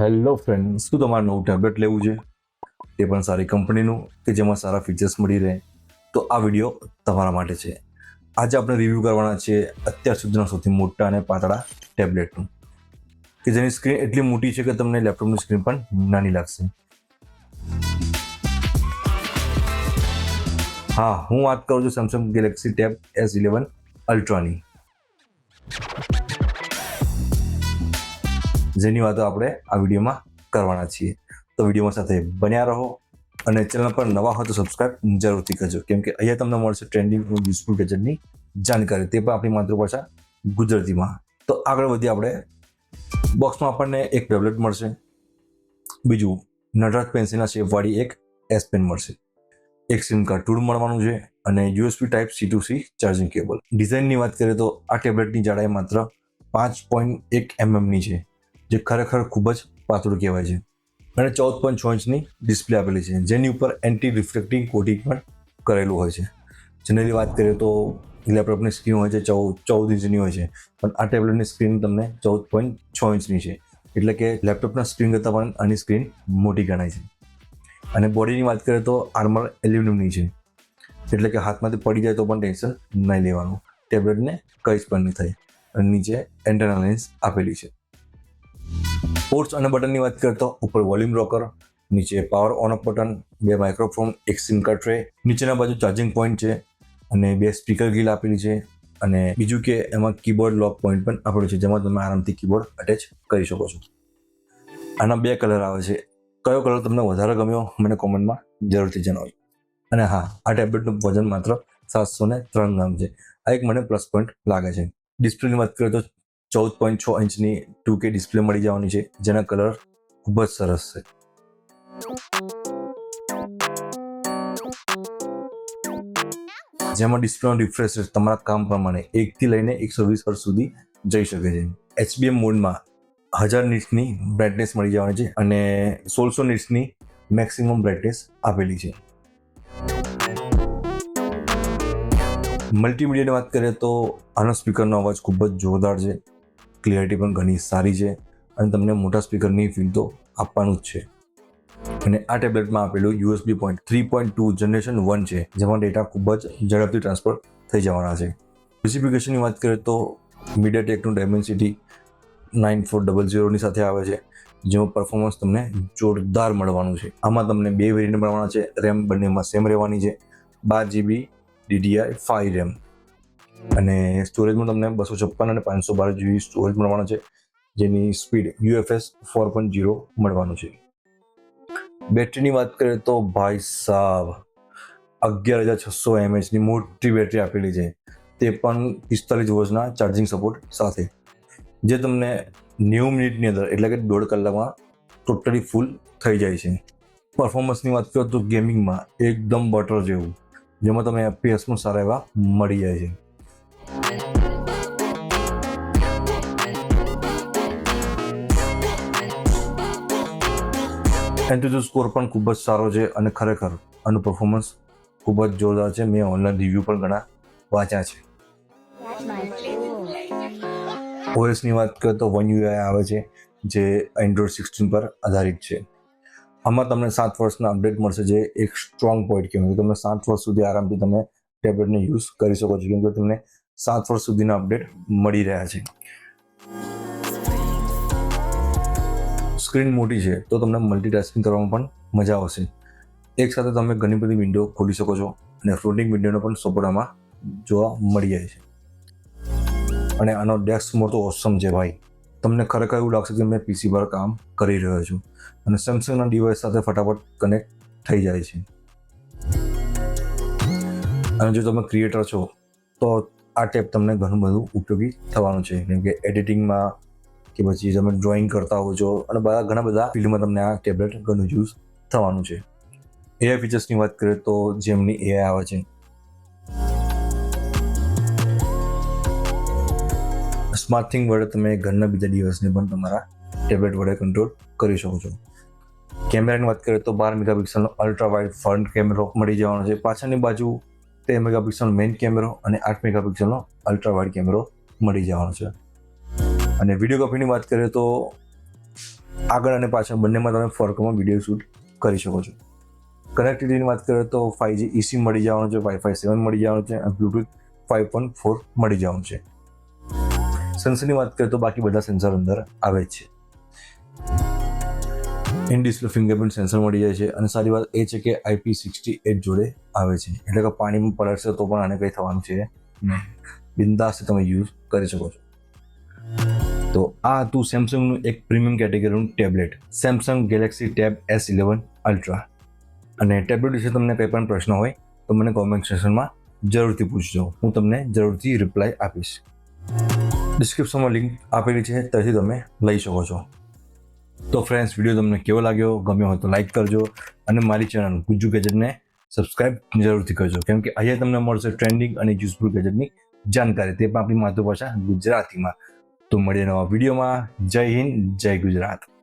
Hello friend શું તમારે નવું ટેબ્લેટ લેવું છે? તે પણ સારી કંપનીનું કે જેમાં સારા ફીચર્સ મળી રહે? તો આ વીડિયો તમારા માટે છે. આજે આપણે રિવ્યૂ કરવાના છે અત્યાર સુધીના સૌથી મોટા અને પાતળા ટેબ્લેટનું કે જેની સ્ક્રીન એટલી મોટી છે કે તમને લેપટોપની સ્ક્રીન પણ નાની લાગશે. હા, હું વાત કરું છું Samsung Galaxy Tab S eleven અલ્ટ્રાની જેની વાતો આપણે આ વિડીયોમાં કરવાના છીએ. તો વિડીયોમાં સાથે બન્યા રહો અને ચેનલ પર નવા હોય તો સબસ્ક્રાઇબ જરૂરથી કરજો. કેમ કે અહીંયા તમને મળશે ટ્રેન્ડિંગ યુઝફુલ ગેજેટની જાણકારી. તે પણ આપણી માતૃભાષા ગુજરાતીમાં. તો આગળ વધીએ આપણે. બોક્સમાં આપણને એક ટેબ્લેટ મળશે. બીજું નટરાજ પેન્સિલના શેપવાળી એક એસ પેન મળશે. એક સિમ કાર્ડ ટૂલ મળવાનું છે અને USB type C to C charging cable ડિઝાઇનની વાત કરીએ તો આ ટેબ્લેટની જાડાઈ માત્ર પાંચ પોઈન્ટ એક એમએમની છે. જે ખરેખર ખૂબ જ પાતળું કહેવાય છે. અને ચૌદ પોઈન્ટ છ ઇંચની ડિસ્પ્લે આપેલી છે, જેની ઉપર એન્ટી રિફ્લેક્ટિંગ કોટિંગ પણ કરેલું હોય છે. જનરલી વાત કરીએ તો લેપટોપની સ્ક્રીન હોય છે, ચૌદ ચૌદ ઇંચની હોય છે, પણ આ ટેબ્લેટની સ્ક્રીન તમને ચૌદ પોઈન્ટ છ ઇંચની છે. એટલે કે લેપટોપના સ્ક્રીન કરતાં પણ આની સ્ક્રીન મોટી ગણાય છે. અને બોડીની વાત કરીએ તો આર્મર એલ્યુમિનિયમની છે. એટલે કે હાથમાંથી પડી જાય તો પણ ટેન્શન નહીં લેવાનું. ટેબ્લેટને કંઈ જ પણ નહીં થાય. અને નીચે એન્ટરનલ આપેલી છે. પોર્ટ્સ અને બટનની વાત કરીએ તો ઉપર વોલ્યુમ રોકર નીચે પાવર ઓન ઓફ બટન બે માઇક્રોફોન એક સિમ કાર્ડ ટ્રે નીચેના બાજુ ચાર્જિંગ પોઈન્ટ છે અને બે સ્પીકર ગીલ આપેલી છે અને બીજું કે એમાં કીબોર્ડ લોક પોઈન્ટ પણ આપેલું છે, જેમાં તમે આરામથી કીબોર્ડ અટેચ કરી શકો છો. આના બે કલર આવે છે. કયો કલર તમને વધારે ગમ્યો મને કોમેન્ટમાં જરૂરથી જણાવજો. અને હા, આ ટેબ્લેટનું વજન માત્ર સાતસો ને ત્રણ ગ્રામ છે. આ એક મને પ્લસ પોઈન્ટ લાગે છે. ડિસ્પ્લેની વાત કરીએ તો ચૌદ પોઈન્ટ છ ઇંચની ટુ કે ડિસ્પ્લે મળી જવાની છે, જેના કલર ખૂબ જ સરસ છે. જેમાં ડિસ્પ્લેનો રિફ્રેશ રેટ તમારા કામ પ્રમાણે એકથી લઈને એકસો વીસ વર્ષ સુધી જઈ શકે છે. એચબીએમ મોડમાં હજાર નીટ્સની બ્રાઇટનેસ મળી જવાની છે અને સોળસો નીટ્સની મેક્સિમમ બ્રાઇટનેસ આપેલી છે. મલ્ટીમીડિયાની વાત કરીએ તો આનો સ્પીકરનો અવાજ ખૂબ જ જોરદાર છે. ક્લિયરિટી પણ ઘણી સારી છે અને તમને મોટા સ્પીકરની ફીલ તો આપવાનું જ છે. અને આ ટેબ્લેટમાં આપેલું USB point three point two generation one છે, જેમાં ડેટા ખૂબ જ ઝડપથી ટ્રાન્સફર થઈ જવાના છે. સ્પેસિફિકેશનની વાત કરીએ તો મીડિયા ટેકનું ડાયમેન્સિટી નાઇન ફોર ડબલ ઝીરોની સાથે આવે છે, જેમાં પરફોર્મન્સ તમને જોરદાર મળવાનું છે. આમાં તમને બે વેરિયન્ટ મળવાના છે રેમ બંનેમાં સેમ રહેવાની છે, બાર જીબી ડીડીઆઈ ફાઈવ રેમ અને સ્ટોરેજમાં તમને બસો છપ્પન અને પાંચસો બાર જીબી સ્ટોરેજ મળવાનો છે, જેની speed UFS four point zero મળવાનું છે. બેટરીની વાત કરીએ તો ભાઈ સાહેબ અગિયાર હજાર છસો એમએચની મોટી બેટરી આપેલી છે. તે પણ પિસ્તાલીસ વોટના ચાર્જિંગ સપોર્ટ સાથે. જે તમને નેવું મિનિટની અંદર, એટલે કે દોઢ કલાકમાં ટોટલી ફૂલ થઈ જાય છે. પરફોર્મન્સની વાત કરીએ તો ગેમિંગમાં એકદમ બટર જેવું, જેમાં તમે એફપીએસ પણ સારા એવા મળી જાય છે. એન્ટ્રી સ્કોર પણ ખૂબ જ સારો છે અને ખરેખર આનું પરફોર્મન્સ ખૂબ જ જોરદાર છે. મેં ઓનલાઈન રિવ્યૂ પણ ઘણા વાંચ્યા છે. ઓએસની વાત કરીએ તો વન યુઆઈ આવે છે, જે એન્ડ્રોઈડ સિક્સટીન પર આધારિત છે. આમાં તમને સાત વર્ષના અપડેટ મળશે, જે એક સ્ટ્રોંગ પોઈન્ટ કહેવાય તમને સાત વર્ષ સુધી આરામથી તમે ટેબ્લેટને યુઝ કરી શકો છો, કેમ કે તમને સાત વર્ષ સુધીના અપડેટ મળી રહ્યા છે. સ્ક્રીન મોટી છે, તો તમને મલ્ટીટાસ્કિંગ કરવામાં પણ મજા આવશે. એક સાથે તમે ઘણી બધી વિન્ડો ખોલી શકો છો અને ફ્લોટિંગ વિન્ડોનો પણ સપોર્ટ જોવા મળી જાય છે. અને આનો ડેસ્ક મોડ તો ઓસમ છે ભાઈ. તમને ખરેખર એવું લાગશે કે મેં પીસી પર કામ કરી રહ્યો છું. અને સેમસંગના ડિવાઇસ સાથે ફટાફટ કનેક્ટ થઈ જાય છે. અને જો તમે ક્રિએટર છો, તો આ ટેપ તમને ઘણું બધું ઉપયોગી થવાનું છે. કેમ કે એડિટિંગમાં કે પછી તમે ડ્રોઈંગ કરતા હો છો. અને બધા ઘણા બધા ફિલ્ડમાં તમને આ ટેબ્લેટ ઘણું યુઝ થવાનું છે. એઆઈ ફીચર્સની વાત કરીએ તો જેમની એઆઈ આવે છે. સ્માર્ટ થિંગ વડે તમે ઘરના બીજા ડિવાઇસને પણ તમારા ટેબ્લેટ વડે કંટ્રોલ કરી શકો છો. કેમેરાની વાત કરીએ તો બાર મેગાપિક્સલનો અલ્ટ્રા વાઇડ ફ્રન્ટ કેમેરો મળી જવાનો છે. પાછળની બાજુ તેર મેગાપિક્સલનો મેઇન કેમેરો અને આઠ મેગાપિક્સલનો અલ્ટ્રા વાઇડ કેમેરો મળી જવાનો છે. અને વિડીયોગ્રાફીની વાત કરીએ તો આગળ અને પાછળ બંનેમાં તમે ફર્કમાં વીડિયો શૂટ કરી શકો છો. કનેક્ટિવિટીની વાત કરીએ તો ફાઈવ જી ઇસી મળી જવાનું છે વાઈફાઈ સેવન મળી જવાનું છે, અને બ્લુટુથ ફાઈવ પોઈન્ટ ફોર મળી જવાનું છે. સેન્સરની વાત કરીએ તો બાકી બધા સેન્સર અંદર આવે છે. ઇન ડિસ્પ્લે ફિંગરપ્રિન્ટ સેન્સર મળી જાય છે, અને સારી વાત એ છે કે આઈપી સિક્સટી એટ જોડે આવે છે. એટલે કે પાણીમાં પલળશે તો પણ આને કંઈ થવાનું છે બિંદાસ તમે યુઝ કરી શકો છો. તો આ હતું સેમસંગનું એક premium કેટેગરીનું tablet Samsung Galaxy Tab S eleven Ultra અને ટેબ્લેટ વિશે તમને કંઈ પણ પ્રશ્ન હોય, તો મને કોમેન્ટ સેશનમાં જરૂરથી પૂછજો. હું તમને જરૂરથી રિપ્લાય આપીશ. ડિસ્ક્રિપ્શનમાં લિંક આપેલી છે, ત્યાંથી તમે લઈ શકો છો. તો ફ્રેન્ડ્સ વીડિયો તમને કેવો લાગ્યો? ગમ્યો હોય તો લાઈક કરજો. અને મારી ચેનલ ગુજ્જુ ગેજેટને સબસ્ક્રાઇબ જરૂરથી કરજો. કેમ કે અહીંયા તમને મળશે ટ્રેન્ડિંગ અને યુઝફુલ ગેજેટની જાણકારી. તે પણ આપણી માતૃભાષા ગુજરાતીમાં. તો મળીએ નવા વિડીયોમાં. જય હિન્દ જય ગુજરાત.